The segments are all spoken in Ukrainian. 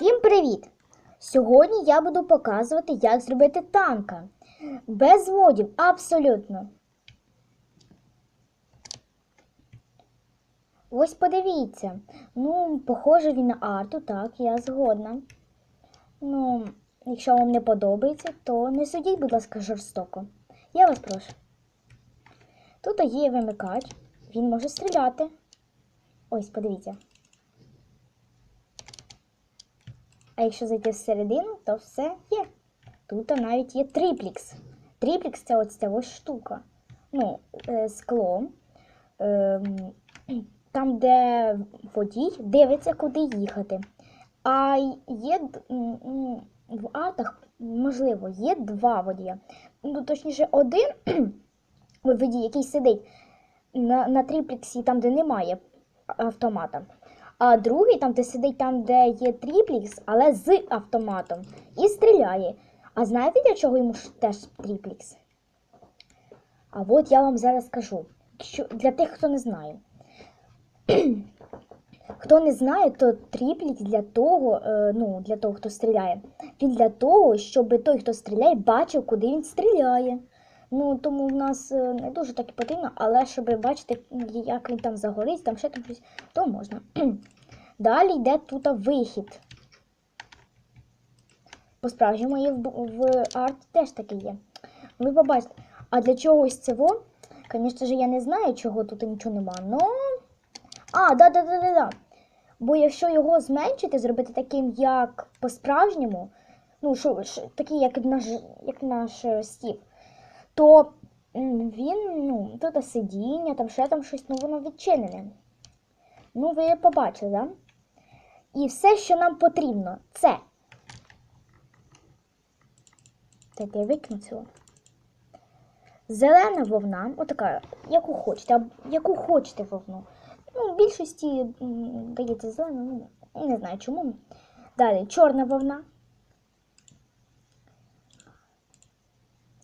Всім привіт! Сьогодні я буду показувати, як зробити танка. Без водів, абсолютно. Ось подивіться. Ну, похоже він на арту, так, я згодна. Ну, якщо вам не подобається, то не судіть, будь ласка, жорстоко. Я вас прошу. Тут є вимикач, він може стріляти. Ось, подивіться. А якщо зайти всередину, то все є. Тут навіть є тріплікс. Тріплікс це ось ця ось штука. Ну, е, скло. Ем, там, де водій дивиться, куди їхати. А є в артах, можливо, є два водія. Ну, точніше, один водій, який сидить на, на тріпліксі, там, де немає автомата. А другий там, де сидить там, де є тріплікс, але з автоматом. І стріляє. А знаєте, для чого йому теж тріплікс? А от я вам зараз скажу. Для тих, хто не знає. Хто не знає, то тріплікс для того, е, ну, для того, хто стріляє, він для того, щоб той, хто стріляє, бачив, куди він стріляє. Ну, тому в нас е, не дуже так і потрібно, але щоб бачити, як він там загорить, там ще там щось, то можна. Далі йде тут вихід. По-справжньому є в, в арт теж таке є. Ви побачите. А для чогось цього, звісно ж, я не знаю, чого тут нічого нема. Но... А, да-да-да-да-да. Бо якщо його зменшити, зробити таким, як по-справжньому, ну, що, такий, як наш, як наш е, стів, то він, ну, тут сидіння, там ще там щось, ну воно відчинене. Ну, ви побачили, да? І все, що нам потрібно, це. Так, я викину цього. Зелена вовна, отака, яку хочете, яку хочете вовну. Ну, в більшості дається зелена, ну, не знаю чому. Далі чорна вовна.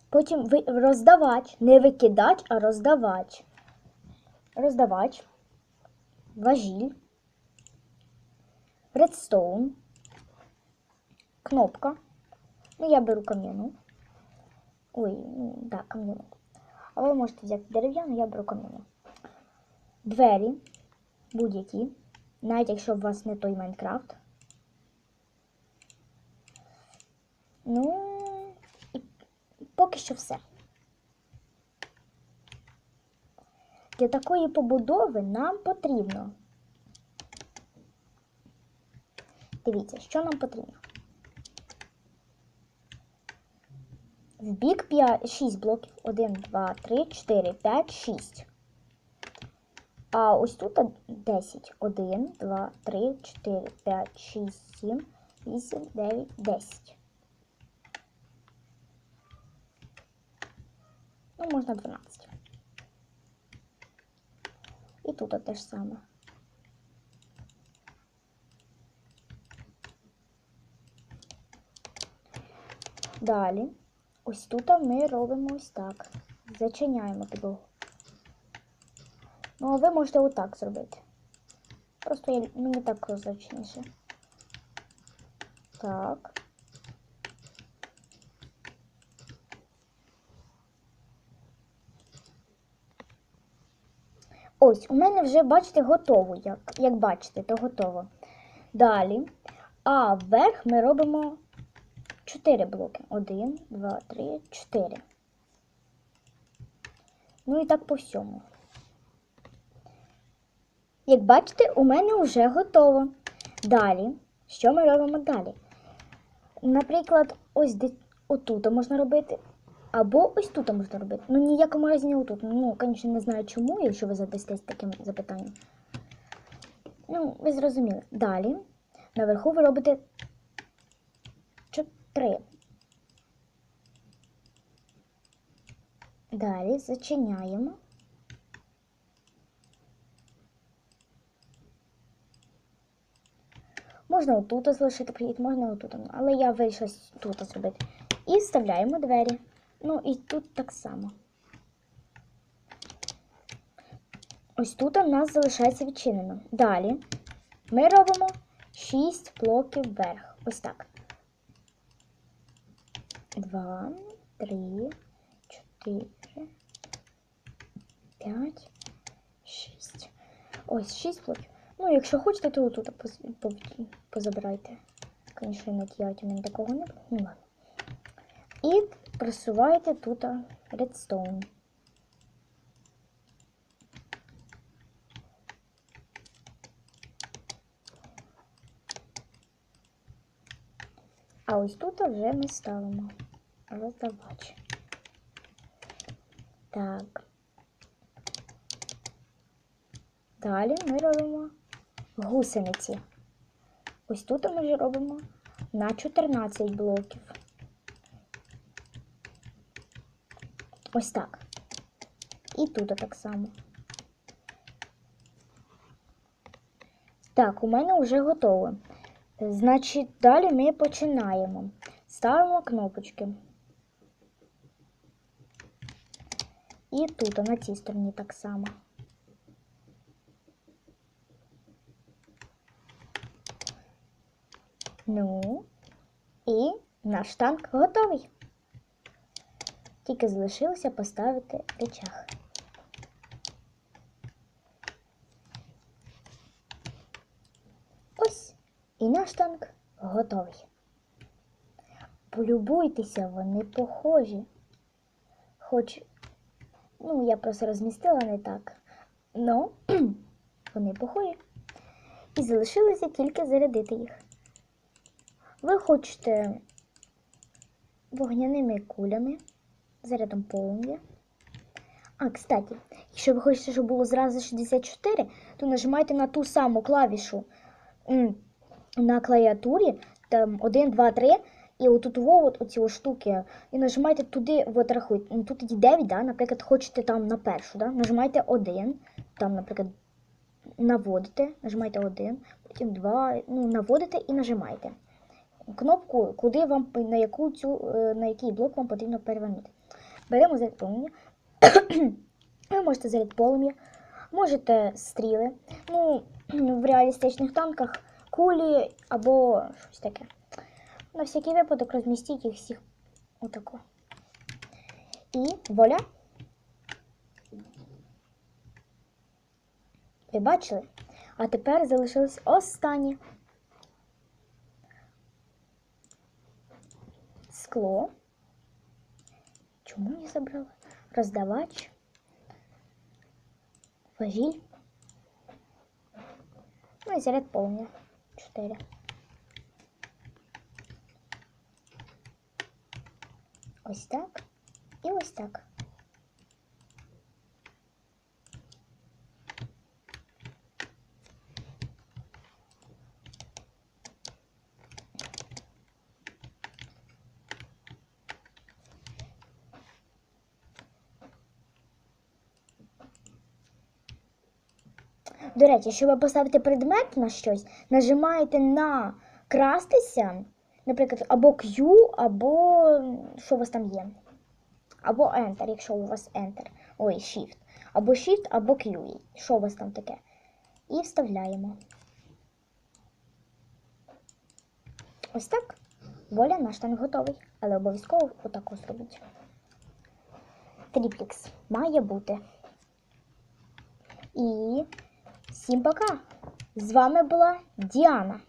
Потім роздавач, не викидач, а роздавач. Роздавач, важіль, редстоун, кнопка. Ну, я беру кам'яну. Ой, ну, да, кам'яну. А ви можете взяти дерев'яну, я беру кам'яну. Двері будь-які, навіть якщо у вас не той Майнкрафт. Ну, і поки що все. Для такої побудови нам потрібно. Дивіться, що нам потрібно. В бік 5, 6 блоків. 1, 2, 3, 4, 5, 6. А ось тут 10. 1, 2, 3, 4, 5, 6, 7, 8, 9, 10. Ну, можна 12. І тут те ж саме. Далі, ось тут ми робимо ось так. Зачиняємо підлогу. Ну, а ви можете отак зробити. Просто я, мені так зручніше. Так. Ось, у мене вже, бачите, готово. Як, як бачите, то готово. Далі. А вверх ми робимо 4 блоки. 1, 2, 3, 4. Ну і так по всьому. Як бачите, у мене вже готово. Далі, що ми робимо далі? Наприклад, ось де отут можна робити, або ось тут можна робити. Ну, ніякому разі не отут. Ну, звісно, не знаю чому, якщо ви задастесь таким запитанням. Ну, ви зрозуміли. Далі, наверху ви робите 4. Далі зачиняємо. Можна отут залишити прихід, можна отут. Але я вирішила тут зробити. І вставляємо двері. Ну і тут так само. Ось тут у нас залишається відчинено. Далі ми робимо 6 блоків вверх. Ось так. 2, 3, 4, 5, 6. Ось 6 блоків. Ну, якщо хочете, то тут поз- поз- позабирайте. Звісно, на тіаті у мене такого не було. Ну. І просуваєте тут редстоун. А ось тут вже ми ставимо роздавач. Так. Далі ми робимо гусениці. Ось тут ми вже робимо на 14 блоків. Ось так. І тут так само. Так, у мене вже готово. Значить, далі ми починаємо. Ставимо кнопочки. І тут, на цій стороні так само. Ну, і наш танк готовий. Тільки залишилося поставити речах. Ось і наш танк готовий. Полюбуйтеся, вони похожі. Хоч, ну, я просто розмістила не так. Ну, вони похожі. І залишилося тільки зарядити їх. Ви хочете вогняними кулями, зарядом полум'я. А, кстати, якщо ви хочете, щоб було зразу 64, то нажимайте на ту саму клавішу на клавіатурі, там 1, 2, 3, і отут от оці штуки, і нажимайте туди, от рахуйте, ну, тут тоді 9, да, наприклад, хочете там на першу, да, нажимайте 1, там, наприклад, наводите, нажимайте 1, потім 2, ну, наводите і нажимаєте кнопку, куди вам на яку цю е, на який блок вам потрібно перевернути. Беремо заряд полум'я. Ви можете заряд полум'я, можете стріли. Ну, в реалістичних танках кулі або щось таке. На всякий випадок розмістіть їх всіх отако. І воля. Ви бачили? А тепер залишилось останнє. скло. Чому я забрала? Роздавач. Важіль. Ну і заряд полум'я. Чотири. Ось так. І ось так. До речі, щоб поставити предмет на щось, нажимаєте на крастися, наприклад, або Q, або що у вас там є. Або Enter, якщо у вас Enter. Ой, Shift. Або Shift, або Q. Що у вас там таке? І вставляємо. Ось так. Воля наш танк готовий. Але обов'язково отако зробіть. Тріплікс має бути. І Всім пока! З вами була Діана.